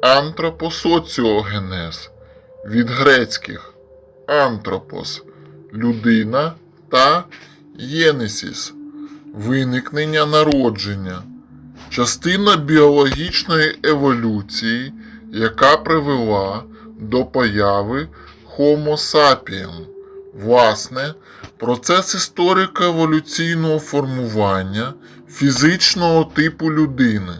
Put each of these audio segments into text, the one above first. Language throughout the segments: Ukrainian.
антропосоціогенез. Від грецьких антропос людина та єнесіс. Виникнення народження, частина біологічної еволюції, яка привела до появи Homo sapien. Власне, процес історико-еволюційного формування фізичного типу людини,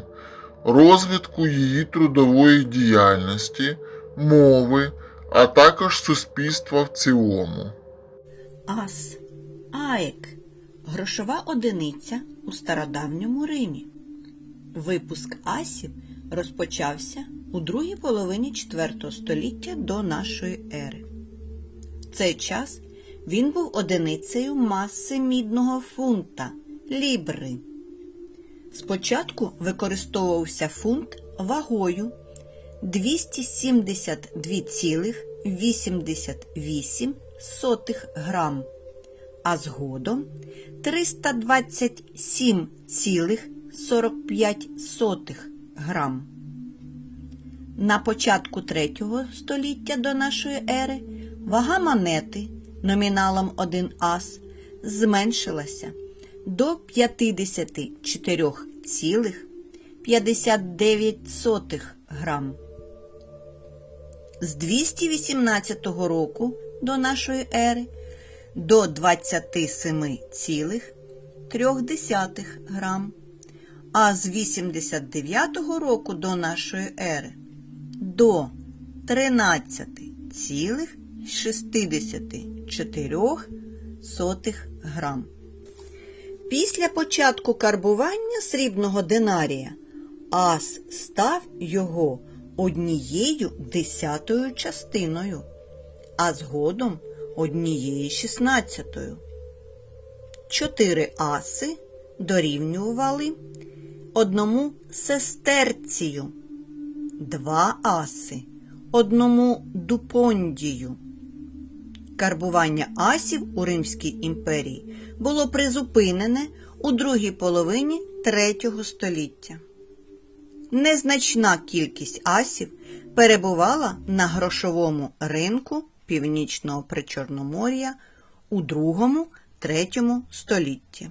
розвитку її трудової діяльності, мови, а також суспільства в цілому. Ас. Аек. Грошова одиниця у стародавньому Римі. Випуск асів розпочався у другій половині IV століття до нашої ери. В цей час він був одиницею маси мідного фунта лібри. Спочатку використовувався фунт вагою 272,88 грам, а згодом 327,45 грам. На початку третього століття до нашої ери вага монети номіналом 1 ас зменшилася до 54,59 грам. З 218 року до нашої ери до 27,3 грам, а з 89 року до нашої ери до 13,64 грам. Після початку карбування срібного динарія ас став його однією десятою частиною, а згодом однією шістнадцятою. Чотири аси дорівнювали одному сестерцію, два аси одному дупондію. Карбування асів у Римській імперії було призупинене у другій половині третього століття. Незначна кількість асів перебувала на грошовому ринку Північного Причорномор'я у другому-третьому столітті.